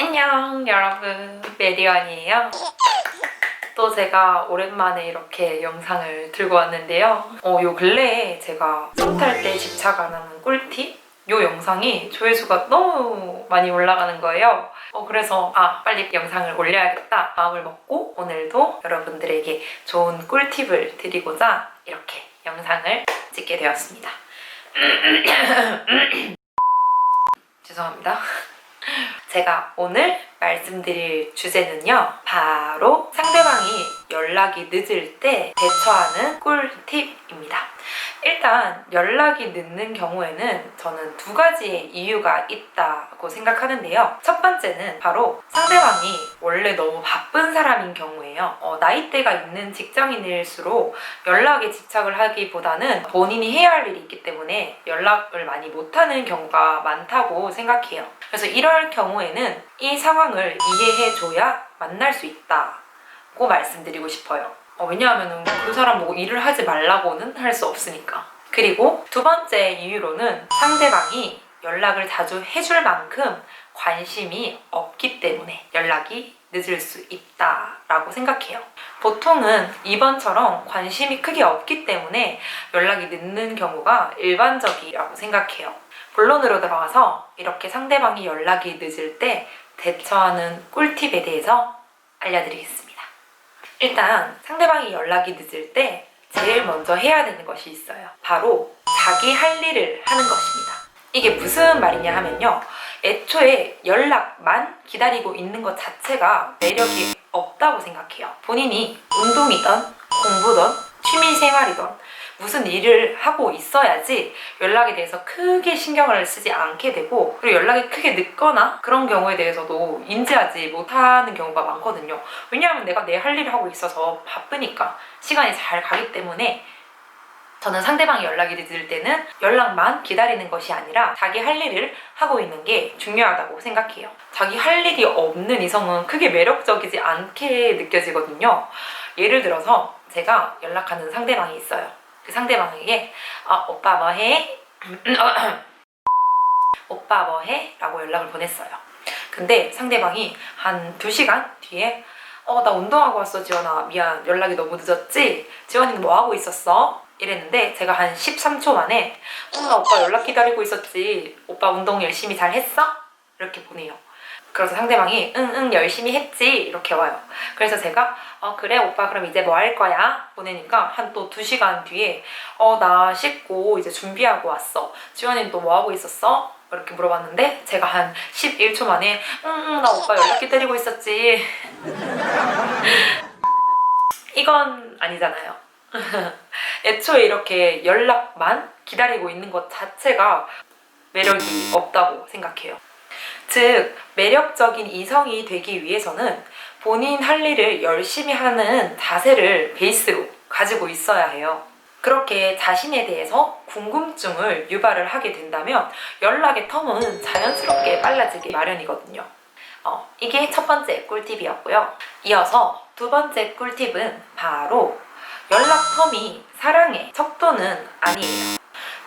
안녕 여러분. 메리언이에요. 또 제가 오랜만에 이렇게 영상을 들고 왔는데요. 어, 요 근래에 제가 손탈 때 집착 안 하는 꿀팁? 요 영상이 조회수가 너무 많이 올라가는 거예요. 어, 그래서 아 빨리 영상을 올려야겠다 마음을 먹고 오늘도 여러분들에게 좋은 꿀팁을 드리고자 이렇게 영상을 찍게 되었습니다. 죄송합니다 제가 오늘 말씀드릴 주제는요. 바로 상대방이 연락이 늦을 때 대처하는 꿀팁입니다. 일단 연락이 늦는 경우에는 저는 두 가지의 이유가 있다고 생각하는데요. 첫 번째는 바로 상대방이 원래 너무 바쁜 사람인 경우예요. 어, 나이대가 있는 직장인일수록 연락에 집착을 하기보다는 본인이 해야 할 일이 있기 때문에 연락을 많이 못하는 경우가 많다고 생각해요. 그래서 이럴 경우에는 이 상황을 이해해줘야 만날 수 있다 고 말씀드리고 싶어요. 어, 왜냐하면 그 사람 보고 일을 하지 말라고는 할 수 없으니까. 그리고 두 번째 이유로는 상대방이 연락을 자주 해줄 만큼 관심이 없기 때문에 연락이 늦을 수 있다라고 생각해요. 보통은 이번처럼 관심이 크게 없기 때문에 연락이 늦는 경우가 일반적이라고 생각해요. 본론으로 들어가서 이렇게 상대방이 연락이 늦을 때 대처하는 꿀팁에 대해서 알려드리겠습니다. 일단 상대방이 연락이 늦을 때 제일 먼저 해야 되는 것이 있어요. 바로 자기 할 일을 하는 것입니다. 이게 무슨 말이냐 하면요. 애초에 연락만 기다리고 있는 것 자체가 매력이 없다고 생각해요. 본인이 운동이든 공부든 취미 생활이든 무슨 일을 하고 있어야지 연락에 대해서 크게 신경을 쓰지 않게 되고 그리고 연락이 크게 늦거나 그런 경우에 대해서도 인지하지 못하는 경우가 많거든요. 왜냐하면 내가 내 할 일을 하고 있어서 바쁘니까 시간이 잘 가기 때문에 저는 상대방이 연락이 늦을 때는 연락만 기다리는 것이 아니라 자기 할 일을 하고 있는 게 중요하다고 생각해요. 자기 할 일이 없는 이성은 크게 매력적이지 않게 느껴지거든요. 예를 들어서 제가 연락하는 상대방이 있어요. 그 상대방에게 아 오빠 뭐해? 오빠 뭐해? 라고 연락을 보냈어요. 근데 상대방이 한 2시간 뒤에 어 나 운동하고 왔어 지원아 미안 연락이 너무 늦었지? 지원이 뭐 하고 있었어? 이랬는데 제가 한 13초 만에 어, 나 오빠 연락 기다리고 있었지 오빠 운동 열심히 잘 했어? 이렇게 보내요. 그래서 상대방이 응응 열심히 했지 이렇게 와요. 그래서 제가 어 그래 오빠 그럼 이제 뭐 할 거야? 보내니까 한 또 두 시간 뒤에 어 나 씻고 이제 준비하고 왔어. 지원이는 또뭐 하고 있었어? 이렇게 물어봤는데 제가 한 11초 만에 응응 나 오빠 연락 기다리고 있었지. 이건 아니잖아요. 애초에 이렇게 연락만 기다리고 있는 것 자체가 매력이 없다고 생각해요. 즉, 매력적인 이성이 되기 위해서는 본인 할 일을 열심히 하는 자세를 베이스로 가지고 있어야 해요. 그렇게 자신에 대해서 궁금증을 유발을 하게 된다면 연락의 텀은 자연스럽게 빨라지기 마련이거든요. 어, 이게 첫 번째 꿀팁이었고요. 이어서 두 번째 꿀팁은 바로 연락 텀이 사랑의 척도는 아니에요.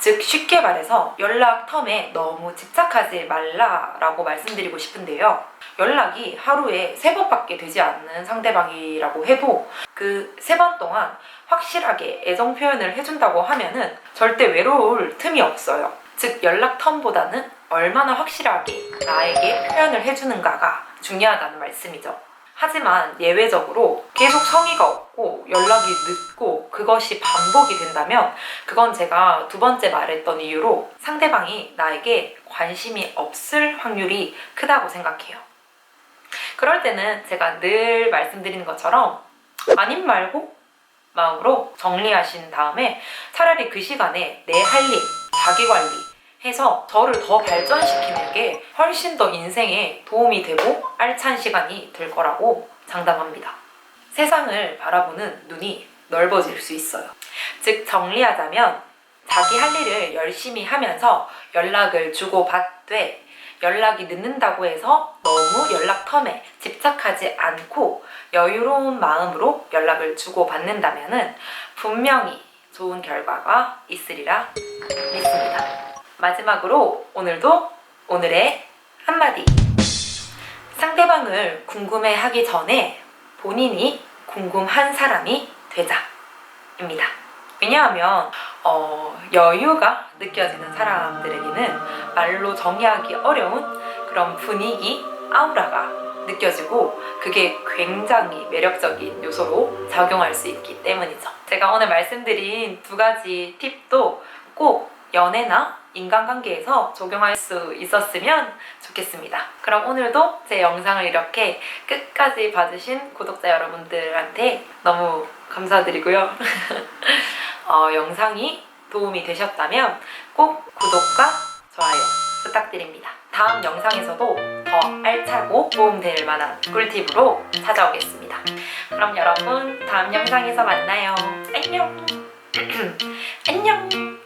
즉 쉽게 말해서 연락 텀에 너무 집착하지 말라라고 말씀드리고 싶은데요. 연락이 하루에 세 번밖에 되지 않는 상대방이라고 해도 그 세 번 동안 확실하게 애정 표현을 해준다고 하면은 절대 외로울 틈이 없어요. 즉 연락 텀보다는 얼마나 확실하게 나에게 표현을 해주는가가 중요하다는 말씀이죠. 하지만 예외적으로 계속 성의가 없고 연락이 늦고 그것이 반복이 된다면 그건 제가 두 번째 말했던 이유로 상대방이 나에게 관심이 없을 확률이 크다고 생각해요. 그럴 때는 제가 늘 말씀드리는 것처럼 아님 말고 마음으로 정리하신 다음에 차라리 그 시간에 내 할 일, 자기 관리 해서 저를 더 발전시키는 게 훨씬 더 인생에 도움이 되고 알찬 시간이 될 거라고 장담합니다. 세상을 바라보는 눈이 넓어질 수 있어요. 즉, 정리하자면 자기 할 일을 열심히 하면서 연락을 주고받되 연락이 늦는다고 해서 너무 연락 텀에 집착하지 않고 여유로운 마음으로 연락을 주고받는다면 분명히 좋은 결과가 있으리라 믿습니다. 마지막으로 오늘도 오늘의 한마디. 상대방을 궁금해 하기 전에 본인이 궁금한 사람이 되자입니다. 왜냐하면 어, 여유가 느껴지는 사람들에게는 말로 정의하기 어려운 그런 분위기, 아우라가 느껴지고 그게 굉장히 매력적인 요소로 작용할 수 있기 때문이죠. 제가 오늘 말씀드린 두 가지 팁도 꼭 연애나 인간관계에서 적용할 수 있었으면 좋겠습니다. 그럼 오늘도 제 영상을 이렇게 끝까지 봐주신 구독자 여러분들한테 너무 감사드리고요. 어, 영상이 도움이 되셨다면 꼭 구독과 좋아요 부탁드립니다. 다음 영상에서도 더 알차고 도움될 만한 꿀팁으로 찾아오겠습니다. 그럼 여러분 다음 영상에서 만나요. 안녕. 안녕.